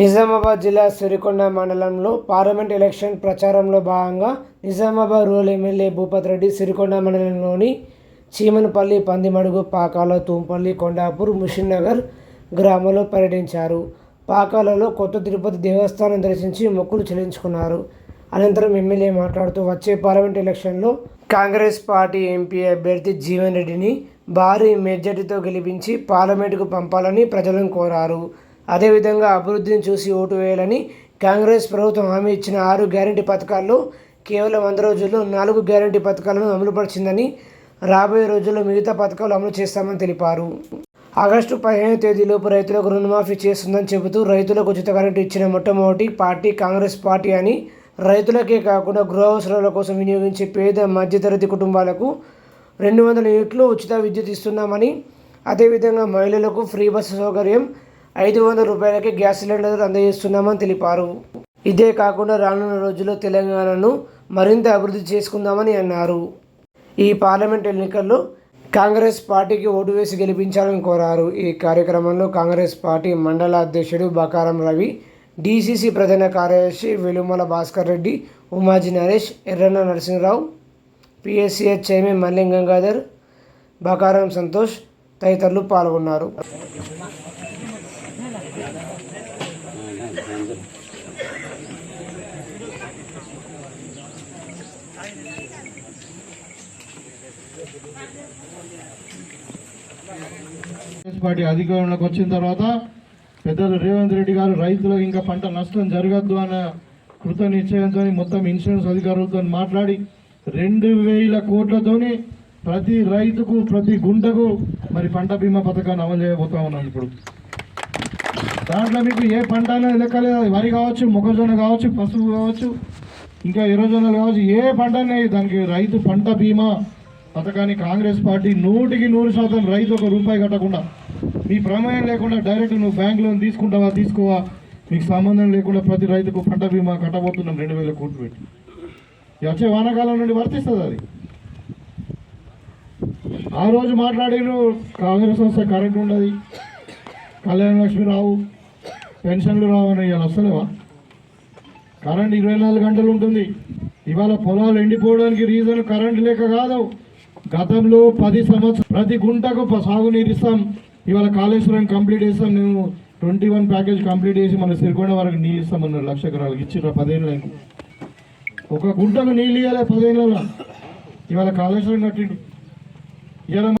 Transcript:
నిజామాబాద్ జిల్లా సిరికొండ మండలంలో parliament election ప్రచారంలో భాగంగా నిజామాబాద్ రూరల్ ఎమ్మెల్యే భూపత్ రెడ్డి సిరికొండ మండలంలోని చీమనపల్లి పందిమడుగు పాకాల తూంపల్లి కొండాపూర్ ముషిన్నగర్ గ్రామంలో పర్యటించారు. పాకాలలో కొత్త తిరుపతి దేవస్థానం దర్శించి మొక్కులు చెల్లించుకున్నారు. అనంతరం ఎమ్మెల్యే మాట్లాడుతూ వచ్చే పార్లమెంట్ ఎలక్షన్లో కాంగ్రెస్ పార్టీ ఎంపీ అభ్యర్థి జీవన్ రెడ్డిని భారీ మెజార్టీతో గెలిపించి పార్లమెంటుకు పంపాలని ప్రజలను కోరారు. అదేవిధంగా అభివృద్ధిని చూసి ఓటు వేయాలని కాంగ్రెస్ ప్రభుత్వం హామీ ఇచ్చిన ఆరు గ్యారంటీ పథకాల్లో కేవలం వంద రోజుల్లో నాలుగు గ్యారంటీ పథకాలను అమలుపరిచిందని రాబోయే రోజుల్లో మిగతా పథకాలు అమలు చేస్తామని తెలిపారు. ఆగస్టు పదిహేను తేదీలోపు రైతులకు రుణమాఫీ చేస్తుందని చెబుతూ రైతులకు ఉచిత కరెంటు ఇచ్చిన మొట్టమొదటి పార్టీ కాంగ్రెస్ పార్టీ అని రైతులకే కాకుండా గృహ అవసరాల కోసం వినియోగించే పేద మధ్యతరగతి కుటుంబాలకు రెండు వందల యూనిట్లు ఉచిత విద్యుత్ ఇస్తున్నామని అదేవిధంగా మహిళలకు ఫ్రీ బస్సు సౌకర్యం ఐదు వందల రూపాయలకే గ్యాస్ సిలిండర్ అందజేస్తున్నామని తెలిపారు. ఇదే కాకుండా రానున్న రోజుల్లో తెలంగాణను మరింత అభివృద్ధి చేసుకుందామని అన్నారు. ఈ పార్లమెంట్ ఎన్నికల్లో కాంగ్రెస్ పార్టీకి ఓటు వేసి గెలిపించాలని కోరారు. ఈ కార్యక్రమంలో కాంగ్రెస్ పార్టీ మండల అధ్యక్షుడు బకారం రవి డీసీసీ ప్రధాన కార్యదర్శి వెలుమల భాస్కర్ రెడ్డి ఉమాజీ నరేష్ ఎర్రన్న నరసింహరావు పిఎస్సిఎస్ చైర్మన్ మల్లింగ్ గంగాధర్ బకారం సంతోష్ తదితరులు పాల్గొన్నారు. పార్టీ అధికారంలోకి వచ్చిన తర్వాత పెద్దలు రేవంత్ రెడ్డి గారు రైతులకు ఇంకా పంట నష్టం జరగద్దు అన్న కృత నిశ్చయంతో మొత్తం ఇన్సూరెన్స్ అధికారులతో మాట్లాడి రెండు వేల కోట్లతోని ప్రతి రైతుకు ప్రతి గుంటకు మరి పంట బీమా పథకాన్ని అమలు చేయబోతా ఉన్నాం ఇప్పుడు. దాంట్లో మీకు ఏ పంట అనేది లెక్కలేదు అది వరి కావచ్చు మొక్కజొన్న కావచ్చు పసుపు కావచ్చు ఇంకా ఎర్రజొన్నలు కావచ్చు ఏ పంట అనేది దానికి రైతు పంట బీమా పథకాన్ని కాంగ్రెస్ పార్టీ నూటికి నూరు శాతం రైతు ఒక రూపాయి కట్టకుండా మీ ప్రమేయం లేకుండా డైరెక్ట్ నువ్వు బ్యాంక్ లోన్ తీసుకుంటావా తీసుకోవా? మీకు సంబంధం లేకుండా ప్రతి రైతుకు పంట బీమా కట్టబోతున్నాం రెండు వేల కోట్లు పెట్టి. వచ్చే వానాకాలం నుండి వర్తిస్తుంది అది. ఆ రోజు మాట్లాడిన కాంగ్రెస్ వస్తే కరెంట్ ఉండదు. కళ్యాణ లక్ష్మి రావు పెన్షన్లు రావు అని ఇవాళ వస్తలేవా కరెంట్ ఇరవై నాలుగు గంటలు ఉంటుంది. ఇవాళ పొలాలు ఎండిపోవడానికి రీజన్ కరెంట్ లేక కాదు. గతంలో పది సంవత్సరం ప్రతి గుంటకు సాగునీరు ఇస్తాం. ఇవాళ కాళేశ్వరం కంప్లీట్ చేస్తాం. మేము ట్వంటీ వన్ ప్యాకేజ్ కంప్లీట్ చేసి మన సిరికొండ వరకు నీళ్ళు ఇస్తామన్నారు లక్ష ఎకరాలకు ఇచ్చిర్రు పదేళ్ళకి ఒక గుంటకు నీళ్ళు ఇవ్వాలి పదేళ్ళ ఇవాళ కాళేశ్వరం కట్టిండు. ఇవాళ